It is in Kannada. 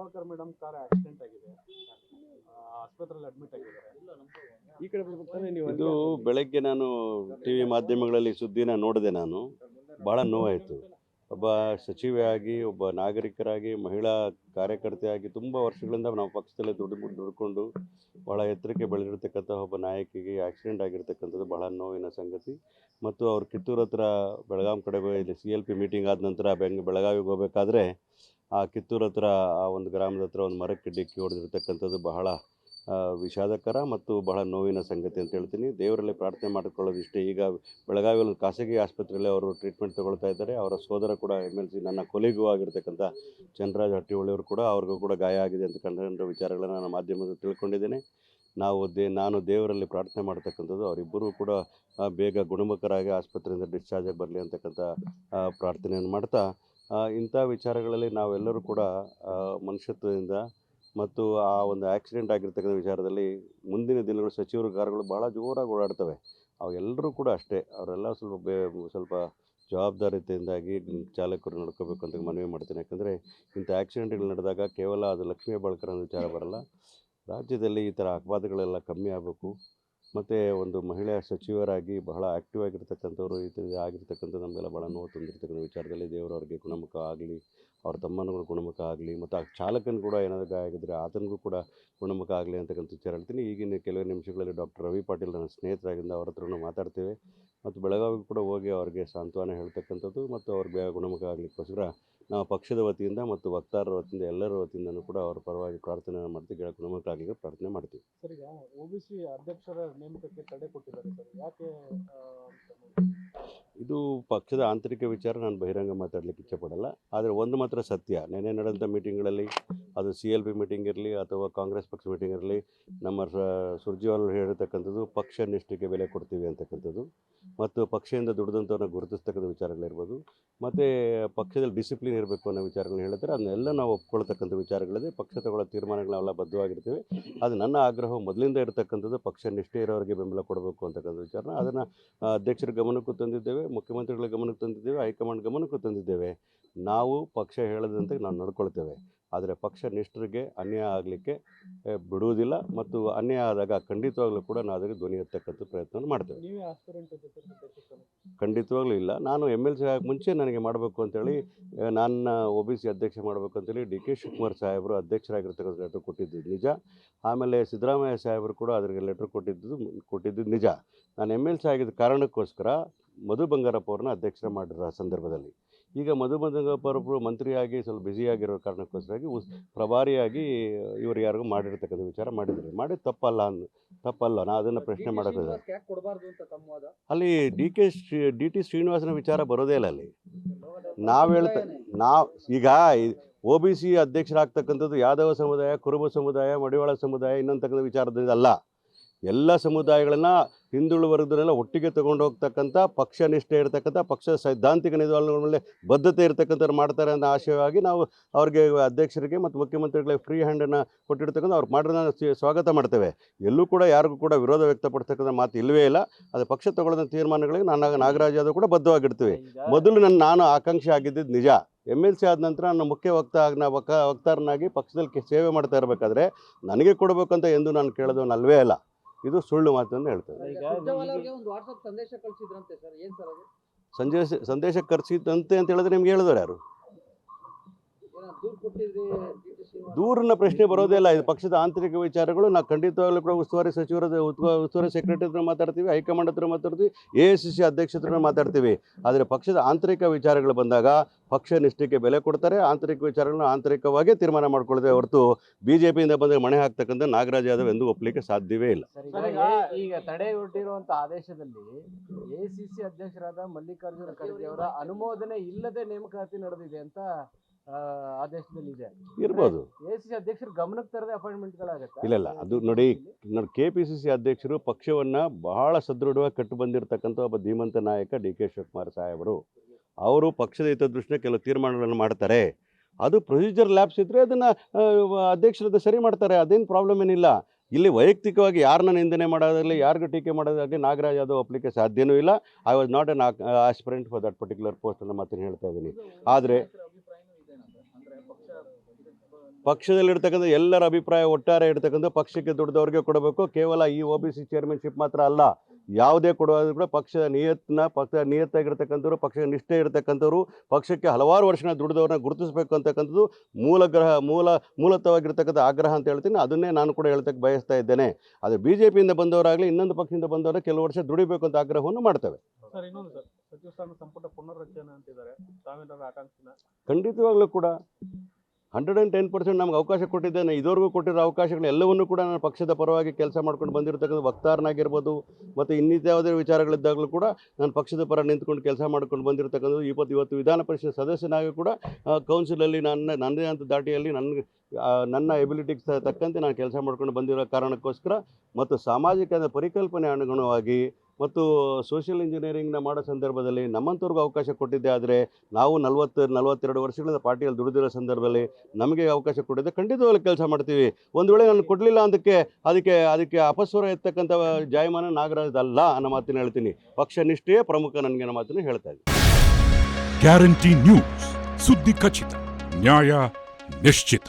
ಹೆಬ್ಬಾಳ್ಕರ್ ಮೇಡಮ್ ಕಾರ್ ಆಕ್ಸಿಡೆಂಟ್ ಆಗಿದೆ. ಆಸ್ಪತ್ರೆಯಲ್ಲಿ ಅಡ್ಮಿಟ್ ಆಗಿದ್ದಾರೆ. ನೀವು ಇದು ಬೆಳಗ್ಗೆ ನಾನು ಟಿ ವಿ ಮಾಧ್ಯಮಗಳಲ್ಲಿ ಸುದ್ದಿನ ನೋಡಿದೆ ನಾನು. ಭಾಳ ನೋವಾಯಿತು. ಒಬ್ಬ ಸಚಿವೆಯಾಗಿ ಒಬ್ಬ ನಾಗರಿಕರಾಗಿ, ಮಹಿಳಾ ಕಾರ್ಯಕರ್ತೆಯಾಗಿ ತುಂಬ ವರ್ಷಗಳಿಂದ ನಾವು ಪಕ್ಷದಲ್ಲೇ ದುಡ್ಡು ದುಡ್ಕೊಂಡು ಭಾಳ ಎತ್ತರಕ್ಕೆ ಬೆಳೆದಿರ್ತಕ್ಕಂಥ ಒಬ್ಬ ನಾಯಕಿಗೆ ಆಕ್ಸಿಡೆಂಟ್ ಆಗಿರ್ತಕ್ಕಂಥದ್ದು ಬಹಳ ನೋವಿನ ಸಂಗತಿ. ಮತ್ತು ಅವ್ರು ಕಿತ್ತೂರು ಹತ್ರ ಬೆಳಗಾಂ ಕಡೆ ಇಲ್ಲಿ ಸಿ ಎಲ್ ಪಿ ಮೀಟಿಂಗ್ ಆದ ನಂತರ ಬೆಂಗ್, ಬೆಳಗಾವಿಗೆ ಹೋಗಬೇಕಾದ್ರೆ ಆ ಕಿತ್ತೂರು ಹತ್ರ, ಆ ಒಂದು ಗ್ರಾಮದ ಹತ್ರ ಒಂದು ಮರಕ್ಕೆ ಡಿಕ್ಕಿ ಹೊಡೆದಿರ್ತಕ್ಕಂಥದ್ದು ಬಹಳ ವಿಷಾದಕರ ಮತ್ತು ಬಹಳ ನೋವಿನ ಸಂಗತಿ ಅಂತ ಹೇಳ್ತೀನಿ. ದೇವರಲ್ಲಿ ಪ್ರಾರ್ಥನೆ ಮಾಡಿಕೊಳ್ಳೋದು ಇಷ್ಟೇ ಈಗ ಬೆಳಗಾವಿಯಲ್ಲಿ ಖಾಸಗಿ ಆಸ್ಪತ್ರೆಯಲ್ಲಿ ಅವರು ಟ್ರೀಟ್ಮೆಂಟ್ ತಗೊಳ್ತಾ ಇದ್ದಾರೆ. ಅವರ ಸೋದರ ಕೂಡ ಎಂ ಎಲ್ ಸಿ ನನ್ನ ಕೊಲೆಗೂ ಆಗಿರ್ತಕ್ಕಂಥ ಚಂದ್ರರಾಜ್ ಹಟ್ಟಿಹೊಳಿಯವರು ಕೂಡ ಅವ್ರಿಗೂ ಕೂಡ ಗಾಯ ಆಗಿದೆ ಅಂತ ಕಂಡ ವಿಚಾರಗಳನ್ನು ನಾನು ಮಾಧ್ಯಮದಲ್ಲಿ ತಿಳ್ಕೊಂಡಿದ್ದೇನೆ. ನಾವು ದೇ, ನಾನು ದೇವರಲ್ಲಿ ಪ್ರಾರ್ಥನೆ ಮಾಡ್ತಕ್ಕಂಥದ್ದು ಅವರಿಬ್ಬರೂ ಕೂಡ ಬೇಗ ಗುಣಮುಖರಾಗಿ ಆಸ್ಪತ್ರೆಯಿಂದ ಡಿಸ್ಚಾರ್ಜ್ ಆಗಿ ಬರಲಿ ಅಂತಕ್ಕಂಥ ಪ್ರಾರ್ಥನೆಯನ್ನು ಮಾಡ್ತಾ ಇಂಥ ವಿಚಾರಗಳಲ್ಲಿ ನಾವೆಲ್ಲರೂ ಕೂಡ ಮನುಷ್ಯತ್ವದಿಂದ ಮತ್ತು ಆ ಒಂದು ಆಕ್ಸಿಡೆಂಟ್ ಆಗಿರ್ತಕ್ಕಂಥ ವಿಚಾರದಲ್ಲಿ ಮುಂದಿನ ದಿನಗಳು ಸಚಿವರು ಕಾರ್ಗಳು ಭಾಳ ಜೋರಾಗಿ ಓಡಾಡ್ತವೆ. ಅವೆಲ್ಲರೂ ಕೂಡ ಅಷ್ಟೇ. ಅವರೆಲ್ಲ ಸ್ವಲ್ಪ ಬೇ, ಸ್ವಲ್ಪ ಜವಾಬ್ದಾರಿತೆಯಿಂದಾಗಿ ಚಾಲಕರು ನಡ್ಕೋಬೇಕು ಅಂತ ಮನವಿ ಮಾಡ್ತೀನಿ. ಯಾಕಂದರೆ ಇಂಥ ಆಕ್ಸಿಡೆಂಟ್ಗಳು ನಡೆದಾಗ ಕೇವಲ ಅದು ಲಕ್ಷ್ಮೀ ಬಾಳ್ಕರ್ ಅನ್ನೋ ವಿಚಾರ ಬರಲ್ಲ. ರಾಜ್ಯದಲ್ಲಿ ಈ ಥರ ಅಪವಾದಗಳೆಲ್ಲ ಕಮ್ಮಿ ಆಗಬೇಕು. ಮತ್ತು ಒಂದು ಮಹಿಳೆಯ ಸಚಿವರಾಗಿ ಬಹಳ ಆ್ಯಕ್ಟಿವ್ ಆಗಿರ್ತಕ್ಕಂಥವ್ರು, ಇದು ಆಗಿರ್ತಕ್ಕಂಥ ನಮಗೆಲ್ಲ ಭಾಳ ನೋವು ತಂದಿರ್ತಕ್ಕಂಥ ವಿಚಾರದಲ್ಲಿ ದೇವರು ಅವ್ರಿಗೆ ಗುಣಮುಖ ಆಗಲಿ ಅವ್ರ ತಮ್ಮನಿಗೂ ಗುಣಮುಖ ಆಗಲಿ, ಮತ್ತು ಆ ಚಾಲಕನ ಕೂಡ ಏನಾದರೂ ಗಾಯ ಆಗಿದ್ದರೆ ಆತನಿಗೂ ಕೂಡ ಗುಣಮುಖ ಆಗಲಿ ಅಂತಕ್ಕಂಥ ವಿಚಾರ ಹೇಳ್ತೀನಿ. ಈಗಿನ ಕೆಲವೇ ನಿಮಿಷಗಳಲ್ಲಿ ಡಾಕ್ಟರ್ ರವಿ ಪಾಟೀಲ್ ನನ್ನ ಸ್ನೇಹಿತರಾಗಿಂದ ಅವ್ರ ಹತ್ರನೂ ಮಾತಾಡ್ತೇವೆ. ಮತ್ತು ಬೆಳಗಾವಿಗೆ ಕೂಡ ಹೋಗಿ ಅವ್ರಿಗೆ ಸಾಂತ್ವನ ಹೇಳ್ತಕ್ಕಂಥದ್ದು ಮತ್ತು ಅವ್ರ ಬೇಗ ಗುಣಮುಖ ಆಗಲಿಕ್ಕೋಸ್ಕರ ನಾವು ಪಕ್ಷದ ವತಿಯಿಂದ ಮತ್ತು ವಕ್ತಾರರ ವತಿಯಿಂದ, ಎಲ್ಲರ ವತಿಯಿಂದನೂ ಕೂಡ ಅವ್ರ ಪರವಾಗಿ ಪ್ರಾರ್ಥನೆ ಮಾಡ್ತೀವಿ ಗೆಳ ಗುಣಮುಖ ಆಗಲಿಕ್ಕೆ ಪ್ರಾರ್ಥನೆ ಮಾಡ್ತೀವಿ. ಸರ್, ಈಗ ಒ ಬಿ ಸಿ ಅಧ್ಯಕ್ಷರ ನೇಮಕಕ್ಕೆ ತಡೆ ಕೊಟ್ಟಿದ್ದಾರೆ ಸರ್. ಯಾಕೆ ಇದು ಪಕ್ಷದ ಆಂತರಿಕ ವಿಚಾರ ನಾನು ಬಹಿರಂಗ ಮಾತಾಡಲಿಕ್ಕೆ ಇಚ್ಛೆಪಡಲ್ಲ. ಆದರೆ ಒಂದು ಮಾತ್ರ ಸತ್ಯ. ನೆನೆ ನಡೆದಂಥ ಮೀಟಿಂಗ್ಗಳಲ್ಲಿ, ಅದು ಸಿ ಎಲ್ ಪಿ ಮೀಟಿಂಗ್ ಇರಲಿ ಅಥವಾ ಕಾಂಗ್ರೆಸ್ ಪಕ್ಷ ಮೀಟಿಂಗ್ ಇರಲಿ, ನಮ್ಮ ಸುರ್ಜಿವಾಲ್ ಸುರ್ಜೇವಾಲ್ ಹೇಳಿರ್ತಕ್ಕಂಥದ್ದು ಪಕ್ಷ ನಿಷ್ಠೆಗೆ ಬೆಲೆ ಕೊಡ್ತೀವಿ ಅಂತಕ್ಕಂಥದ್ದು. ಮತ್ತು ಪಕ್ಷದಿಂದ ದುಡಿದಂಥವ್ರನ್ನ ಗುರುತಿಸ್ತಕ್ಕಂಥ ವಿಚಾರಗಳಿರ್ಬೋದು. ಮತ್ತು ಪಕ್ಷದಲ್ಲಿ ಡಿಸಿಪ್ಲಿನ್ ಇರಬೇಕು ಅನ್ನೋ ವಿಚಾರಗಳನ್ನ ಹೇಳಿದ್ರೆ ಅದನ್ನೆಲ್ಲ ನಾವು ಒಪ್ಕೊಳ್ತಕ್ಕಂಥ ವಿಚಾರಗಳಿದೆ. ಪಕ್ಷ ತಗೊಳ್ಳೋ ತೀರ್ಮಾನಗಳನ್ನೆಲ್ಲ ಬದ್ಧವಾಗಿರ್ತೀವಿ. ಅದು ನನ್ನ ಆಗ್ರಹ. ಮೊದಲಿಂದ ಇರತಕ್ಕಂಥದ್ದು ಪಕ್ಷ ನಿಷ್ಠೆ ಇರೋರಿಗೆ ಬೆಂಬಲ ಕೊಡಬೇಕು ಅಂತಕ್ಕಂಥ ವಿಚಾರನ ಅದನ್ನು ಅಧ್ಯಕ್ಷರ ಗಮನಕ್ಕೂ ತಂದಿದ್ದೇವೆ ಮುಖ್ಯಮಂತ್ರಿಗಳ ಗಮನಕ್ಕೆ ತಂದಿದ್ದೇವೆ ಹೈಕಮಾಂಡ್ ಗಮನಕ್ಕೂ ತಂದಿದ್ದೇವೆ. ನಾವು ಪಕ್ಷ ಹೇಳದಂತೆ ನಾವು ನಡ್ಕೊಳ್ತೇವೆ. ಆದರೆ ಪಕ್ಷ ನಿಷ್ಠರಿಗೆ ಅನ್ಯಾಯ ಆಗಲಿಕ್ಕೆ ಬಿಡುವುದಿಲ್ಲ ಮತ್ತು ಅನ್ಯಾಯ ಆದಾಗ ಖಂಡಿತವಾಗ್ಲೂ ಕೂಡ ನಾವು ಅದಕ್ಕೆ ಧ್ವನಿ ಎತ್ತಕ್ಕಂಥ ಪ್ರಯತ್ನ ಮಾಡ್ತೇವೆ. ಖಂಡಿತವಾಗ್ಲೂ ಇಲ್ಲ. ನಾನು ಎಂ ಎಲ್ ಸಿ ಆಗಿ ಮುಂಚೆ ನನಗೆ ಮಾಡಬೇಕು ಅಂತೇಳಿ ನನ್ನ ಒ ಬಿ ಸಿ ಅಧ್ಯಕ್ಷ ಮಾಡಬೇಕು ಅಂತೇಳಿ ಡಿ ಕೆ ಶಿವಕುಮಾರ್ ಸಾಹೇಬರು ಅಧ್ಯಕ್ಷರಾಗಿರ್ತಕ್ಕಂಥ ಲೆಟ್ರ್ ಕೊಟ್ಟಿದ್ದು ನಿಜ. ಆಮೇಲೆ ಸಿದ್ದರಾಮಯ್ಯ ಸಾಹೇಬರು ಕೂಡ ಅದರಿಗೆ ಲೆಟ್ರ್ ಕೊಟ್ಟಿದ್ದು ಕೊಟ್ಟಿದ್ದು ನಿಜ. ನಾನು ಎಂ ಎಲ್ ಸಿ ಆಗಿದ್ದ ಕಾರಣಕ್ಕೋಸ್ಕರ ಮಧು ಬಂಗಾರಪ್ಪ ಅವ್ರನ್ನ ಅಧ್ಯಕ್ಷರ ಮಾಡಿರೋ ಸಂದರ್ಭದಲ್ಲಿ. ಈಗ ಮಧು ಬಂಗಾರಪ್ಪ ಮಂತ್ರಿಯಾಗಿ ಸ್ವಲ್ಪ ಬ್ಯುಸಿಯಾಗಿರೋ ಕಾರಣಕ್ಕೋಸ್ಕರಾಗಿ ಉಸ್ ಪ್ರಭಾರಿಯಾಗಿ ಇವರು ಯಾರಿಗೂ ಮಾಡಿರ್ತಕ್ಕಂಥ ವಿಚಾರ ಮಾಡಿದ್ದಾರೆ ಮಾಡಿ ತಪ್ಪಲ್ಲ ಅಂದ್ ತಪ್ಪಲ್ಲ. ನಾ ಅದನ್ನು ಪ್ರಶ್ನೆ ತಮ್ಮ ಅಲ್ಲಿ D K Shri D T ಶ್ರೀನಿವಾಸನ ವಿಚಾರ ಬರೋದೇ ಇಲ್ಲ ಅಲ್ಲಿ. ನಾವು ಹೇಳ್ತಾ ನಾವು ಈಗ ಒ ಬಿ ಸಿ ಅಧ್ಯಕ್ಷರಾಗ್ತಕ್ಕಂಥದ್ದು ಯಾದವ ಸಮುದಾಯ ಕುರುಬ ಸಮುದಾಯ ಮಡಿವಾಳ ಸಮುದಾಯ ಇನ್ನೊಂತಕ್ಕಂಥ ವಿಚಾರದಿಂದ ಅಲ್ಲ ಎಲ್ಲ ಸಮುದಾಯಗಳನ್ನು ಹಿಂದುಳು ವರ್ಗದನ್ನೆಲ್ಲ ಒಟ್ಟಿಗೆ ತಗೊಂಡು ಹೋಗ್ತಕ್ಕಂಥ ಪಕ್ಷ ನಿಷ್ಠೆ ಇರತಕ್ಕಂಥ ಪಕ್ಷದ ಸೈದ್ಧಾಂತಿಕ ನಿಧಾನಗಳಲ್ಲಿ ಮೇಲೆ ಬದ್ಧತೆ ಇರತಕ್ಕಂಥವ್ರು ಮಾಡ್ತಾರೆ ಅನ್ನೋ ಆಶಯವಾಗಿ ನಾವು ಅವ್ರಿಗೆ ಅಧ್ಯಕ್ಷರಿಗೆ ಮತ್ತು ಮುಖ್ಯಮಂತ್ರಿಗಳಿಗೆ ಫ್ರೀ ಹ್ಯಾಂಡನ್ನು ಕೊಟ್ಟಿರ್ತಕ್ಕಂಥ ಅವ್ರು ಮಾಡಿರೋದನ್ನ ಸ್ವಾಗತ ಮಾಡ್ತೇವೆ. ಎಲ್ಲೂ ಕೂಡ ಯಾರಿಗೂ ಕೂಡ ವಿರೋಧ ವ್ಯಕ್ತಪಡ್ತಕ್ಕಂಥ ಮಾತು ಇಲ್ಲವೇ ಇಲ್ಲ. ಅದು ಪಕ್ಷ ತಗೊಳ್ಳೋದ ತೀರ್ಮಾನಗಳಿಗೆ ನಾನು ನಾಗರಾಜ್ ಯಾದವ್ ಕೂಡ ಬದ್ಧವಾಗಿರ್ತೀವಿ. ಮೊದಲು ನನ್ನ ನಾನು ಆಕಾಂಕ್ಷೆ ಆಗಿದ್ದಿದ್ದು ನಿಜ. ಎಂ ಎಲ್ ಸಿ ಆದ ನಂತರ ನನ್ನ ಮುಖ್ಯ ವಕ್ತ ವಕ ವಕ್ತಾರನಾಗಿ ಪಕ್ಷದಲ್ಲಿ ಸೇವೆ ಮಾಡ್ತಾ ಇರಬೇಕಾದ್ರೆ ನನಗೆ ಕೊಡಬೇಕಂತ ಎಂದು ನಾನು ಕೇಳೋದವನು ಇಲ್ಲ ಅಲ್ಲ. ಇದು ಸುಳ್ಳು ಮಾತು ಅಂತ ಹೇಳ್ತಾರೆ ಈಗ ಸುರ್ಜೇವಾಲ ಅವ್ರಿಗೆ ಒಂದು ವಾಟ್ಸಪ್ ಸಂದೇಶ ಕಳ್ಸಿದ್ರಂತೆ ಸರ್ ಏನ್ ಸರ್ ಅದು? ಸಂದೇಶ ಸಂದೇಶ ಖರ್ಚಿದಂತೆ ಅಂತ ಹೇಳಿದ್ರೆ ನಿಮ್ಗೆ ಹೇಳಿದ್ರೆ ಯಾರು? ದೂರಿನ ಪ್ರಶ್ನೆ ಬರೋದೇ ಇಲ್ಲ. ಇದು ಪಕ್ಷದ ಆಂತರಿಕ ವಿಚಾರಗಳು. ನಾವು ಖಂಡಿತವಾಗಲೂ ಕೂಡ ಉಸ್ತುವಾರಿ ಸಚಿವರ ಉಸ್ತುವಾರಿ ಸೆಕ್ರೆಟರಿ ಹತ್ರ ಮಾತಾಡ್ತೀವಿ ಹೈಕಮಾಂಡ್ ಹತ್ರ ಮಾತಾಡ್ತೀವಿ ಎ ಐ ಸಿ ಸಿ ಅಧ್ಯಕ್ಷ ಹತ್ರ ಮಾತಾಡ್ತೀವಿ. ಆದರೆ ಪಕ್ಷದ ಆಂತರಿಕ ವಿಚಾರಗಳು ಬಂದಾಗ ಪಕ್ಷ ನಿಷ್ಠೆಗೆ ಬೆಲೆ ಕೊಡ್ತಾರೆ. ಆಂತರಿಕ ವಿಚಾರಗಳನ್ನ ಆಂತರಿಕವಾಗಿ ತೀರ್ಮಾನ ಮಾಡ್ಕೊಳ್ತೇವೆ ಹೊರತು ಬಿ ಜೆ ಪಿಯಿಂದ ಬಂದ ಮಣೆ ಹಾಕ್ತಕ್ಕಂಥ ನಾಗರಾಜ್ ಯಾದವ್ ಎಂದು ಒಪ್ಪಲಿಕ್ಕೆ ಸಾಧ್ಯವೇ ಇಲ್ಲ. ಈಗ ತಡೆ ಒಡ್ಡಿರುವಂತ ಆದೇಶದಲ್ಲಿ ಎಸಿಸಿ ಅಧ್ಯಕ್ಷರಾದ ಮಲ್ಲಿಕಾರ್ಜುನ ಖರ್ಗೆ ಅವರ ಅನುಮೋದನೆ ಇಲ್ಲದೆ ನೇಮಕಾತಿ ನಡೆದಿದೆ ಅಂತ ಆದೇಶದಲ್ಲಿ ಇದೆ ಇರ್ಬೋದು. ಎಸಿಸಿ ಅಧ್ಯಕ್ಷರು ಗಮನಕ್ಕೆ ತರದೆ ಅಪಾಯಿಂಟ್ಮೆಂಟ್ ಗಳಾಗತ್ತೆ ಇಲ್ಲ, ಇಲ್ಲ, ಅದು ನೋಡಿ, ನೋಡಿ ಕೆ ಪಿ ಸಿ ಸಿ ಅಧ್ಯಕ್ಷರು ಪಕ್ಷವನ್ನು ಬಹಳ ಸದೃಢವಾಗಿ ಕಟ್ಟು ಬಂದಿರತಕ್ಕಂಥ ಒಬ್ಬ ಧೀಮಂತ ನಾಯಕ ಡಿ ಕೆ ಶಿವಕುಮಾರ್ ಸಾಹೇಬರು. ಅವರು ಪಕ್ಷದ ಹಿತದೃಷ್ಟಿಯ ಕೆಲವು ತೀರ್ಮಾನಗಳನ್ನು ಮಾಡ್ತಾರೆ. ಅದು ಪ್ರೊಸೀಜರ್ ಲ್ಯಾಬ್ಸ್ ಇದ್ದರೆ ಅದನ್ನು ಅಧ್ಯಕ್ಷರದ ಸರಿ ಮಾಡ್ತಾರೆ. ಅದೇನು ಪ್ರಾಬ್ಲಮ್ ಏನಿಲ್ಲ. ಇಲ್ಲಿ ವೈಯಕ್ತಿಕವಾಗಿ ಯಾರನ್ನ ನಿಂದನೆ ಮಾಡೋದಾಗಲಿ ಯಾರಿಗೂ ಟೀಕೆ ಮಾಡೋದಾಗಲಿ ನಾಗರಾಜ್ ಯಾದವ್ ಒಪ್ಪಲಿಕ್ಕೆ ಸಾಧ್ಯನೂ ಇಲ್ಲ. I was not an aspirant for that particular post ಅನ್ನೋ ಮಾತನ್ನು ಹೇಳ್ತಾ ಇದ್ದೀನಿ. ಆದರೆ ಪಕ್ಷದಲ್ಲಿರ್ತಕ್ಕಂಥ ಎಲ್ಲರ ಅಭಿಪ್ರಾಯ ಒಟ್ಟಾರೆ ಇರ್ತಕ್ಕಂಥ ಪಕ್ಷಕ್ಕೆ ದುಡ್ದವ್ರಿಗೆ ಕೊಡಬೇಕು. ಕೇವಲ ಈ ಒ ಬಿ ಸಿ ಚೇರ್ಮನ್ಶಿಪ್ ಮಾತ್ರ ಅಲ್ಲ. ಯಾವುದೇ ಕೊಡೋದು ಕೂಡ ಪಕ್ಷದ ನಿಯತ್ನ ಪಕ್ಷ ನಿಯತ್ತಾಗಿರ್ತಕ್ಕಂಥವ್ರು ಪಕ್ಷದ ನಿಷ್ಠೆ ಇರತಕ್ಕಂಥವ್ರು ಪಕ್ಷಕ್ಕೆ ಹಲವಾರು ವರ್ಷ ದುಡಿದವ್ರನ್ನ ಗುರುತಿಸಬೇಕು ಅಂತಕ್ಕಂಥದ್ದು ಮೂಲ ಗ್ರಹ ಮೂಲ ಮೂಲತವಾಗಿರ್ತಕ್ಕಂಥ ಆಗ್ರಹ ಅಂತ ಹೇಳ್ತೀನಿ. ಅದನ್ನೇ ನಾನು ಕೂಡ ಹೇಳ್ತಕ್ಕೆ ಬಯಸ್ತಾ ಇದ್ದೇನೆ. ಆದರೆ ಬಿ ಜೆ ಪಿಯಿಂದ ಬಂದವರಾಗಲಿ ಇನ್ನೊಂದು ಪಕ್ಷದಿಂದ ಬಂದವರು ಕೆಲವು ವರ್ಷ ದುಡಿಬೇಕು ಅಂತ ಆಗ್ರಹವನ್ನು ಮಾಡ್ತೇವೆ. ಸರ್ ಇನ್ನೊಂದು ಸರ್ ಸಚಿವ ಸ್ಥಾನ ಸಂಪುಟ ಪುನರ್ರಚನೆ ಅಂತಿದ್ದಾರೆ. ಖಂಡಿತವಾಗ್ಲೂ ಕೂಡ. ಹಂಡ್ರೆಡ್ ಆ್ಯಂಡ್ ಟೆನ್ ಪರ್ಸೆಂಟ್ ನಮ್ಗೆ ಅವಕಾಶ ಕೊಟ್ಟಿದ್ದೇನೆ ಇದುವರೆಗೂ ಕೊಟ್ಟಿರೋ ಅವಕಾಶಗಳು ಎಲ್ಲವನ್ನೂ ಕೂಡ ನಾನು ಪಕ್ಷದ ಪರವಾಗಿ ಕೆಲಸ ಮಾಡ್ಕೊಂಡು ಬಂದಿರತಕ್ಕಂಥ ವಕ್ತಾರನಾಗಿರ್ಬೋದು, ಮತ್ತು ಇನ್ನಿತ್ಯಾವುದೇ ವಿಚಾರಗಳಿದ್ದಾಗಲೂ ಕೂಡ ನಾನು ಪಕ್ಷದ ಪರ ನಿಂತ್ಕೊಂಡು ಕೆಲಸ ಮಾಡ್ಕೊಂಡು ಬಂದಿರತಕ್ಕಂಥದ್ದು ಇವತ್ತು ಇವತ್ತು ವಿಧಾನ ಪರಿಷತ್ ಸದಸ್ಯನಾಗಿ ಕೂಡ ಕೌನ್ಸಿಲಲ್ಲಿ ನನ್ನ, ನನ್ನದೇ ಅಂತ ದಾಟಿಯಲ್ಲಿ ನನ್ನ ನನ್ನ ಎಬಿಲಿಟಿಗೆ ತಕ್ಕಂತೆ ನಾನು ಕೆಲಸ ಮಾಡ್ಕೊಂಡು ಬಂದಿರೋ ಕಾರಣಕ್ಕೋಸ್ಕರ, ಮತ್ತು ಸಾಮಾಜಿಕ ಪರಿಕಲ್ಪನೆ ಅನುಗುಣವಾಗಿ ಮತ್ತು ಸೋಷಿಯಲ್ ಇಂಜಿನಿಯರಿಂಗ್ನ ಮಾಡೋ ಸಂದರ್ಭದಲ್ಲಿ ನಮ್ಮಂಥವ್ರಿಗೂ ಅವಕಾಶ ಕೊಟ್ಟಿದ್ದೆ ಆದರೆ ನಾವು ನಲ್ವತ್ತು, ನಲವತ್ತೆರಡು ವರ್ಷಗಳಿಂದ ಪಾರ್ಟಿಯಲ್ಲಿ ದುಡಿದಿರೋ ಸಂದರ್ಭದಲ್ಲಿ ನಮಗೆ ಅವಕಾಶ ಕೊಟ್ಟಿದ್ದೆ. ಖಂಡಿತವಾಗ್ಲೂ ಕೆಲಸ ಮಾಡ್ತೀವಿ. ಒಂದು ವೇಳೆ ನಾನು ಕೊಡಲಿಲ್ಲ ಅದಕ್ಕೆ ಅದಕ್ಕೆ ಅದಕ್ಕೆ ಅಪಸ್ವರ ಇರ್ತಕ್ಕಂಥ ಜಾಯಮಾನ ನಾಗರಾಜದಲ್ಲ ಅನ್ನೋ ಮಾತಿನ ಹೇಳ್ತೀನಿ. ಪಕ್ಷ ನಿಷ್ಠೆಯೇ ಪ್ರಮುಖ ನನಗೆ ಅನ್ನೋ ಮಾತನ್ನು ಹೇಳ್ತಾ ಇದ್ದೀನಿ. ಗ್ಯಾರಂಟಿ ನ್ಯೂಸ್ ಸುದ್ದಿ ಖಚಿತ. ನ್ಯಾಯ ನಿಶ್ಚಿತ.